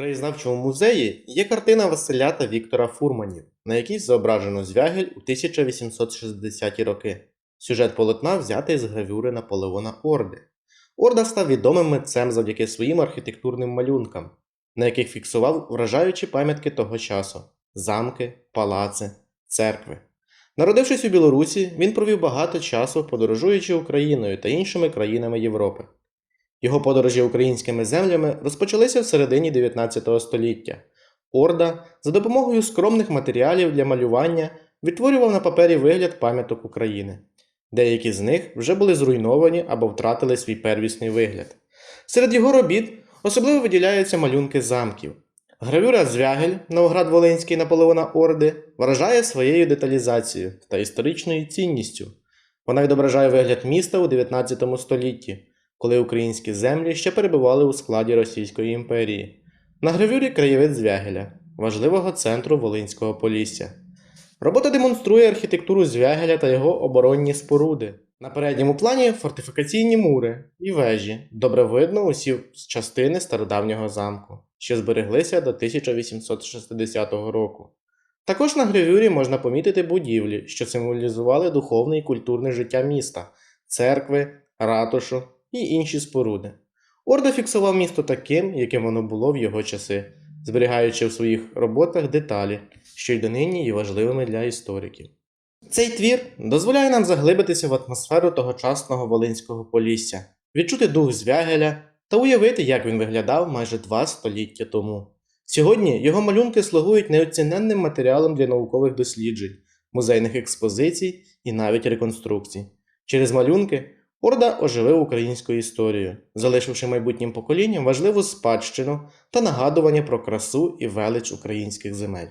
краєзнавчому музеї є картина Василя та Віктора Фурманів, на якій зображено Звягель у 1860-ті роки. Сюжет полотна взятий з гравюри Наполеона Орди. Орда став відомим митцем завдяки своїм архітектурним малюнкам, на яких фіксував вражаючі пам'ятки того часу замки, палаци, церкви. Народившись у Білорусі, він провів багато часу, подорожуючи Україною та іншими країнами Європи. Його подорожі українськими землями розпочалися в середині 19 століття. Орда за допомогою скромних матеріалів для малювання відтворював на папері вигляд пам'яток України. Деякі з них вже були зруйновані або втратили свій первісний вигляд. Серед його робіт особливо виділяються малюнки замків. Гравюра Звягель, Новоград Волинський Наполеона Орди, вражає своєю деталізацією та історичною цінністю. Вона відображає вигляд міста у 19 столітті, коли українські землі ще перебували у складі Російської імперії. На гравюрі краєвид Звягеля, важливого центру Волинського Полісся. Робота демонструє архітектуру Звягеля та його оборонні споруди. На передньому плані фортифікаційні мури і вежі. Добре видно усі частини стародавнього замку, що збереглися до 1860 року. Також на гравюрі можна помітити будівлі, що символізували духовне і культурне життя міста, церкви, ратушу і інші споруди. Орда фіксував місто таким, яким воно було в його часи, зберігаючи в своїх роботах деталі, що й донині є важливими для істориків. Цей твір дозволяє нам заглибитися в атмосферу тогочасного Волинського Полісся, відчути дух Звягеля та уявити, як він виглядав майже два століття тому. Сьогодні його малюнки слугують неоціненним матеріалом для наукових досліджень, музейних експозицій і навіть реконструкцій. Через малюнки Орда оживив українську історію, залишивши майбутнім поколінням важливу спадщину та нагадування про красу і велич українських земель.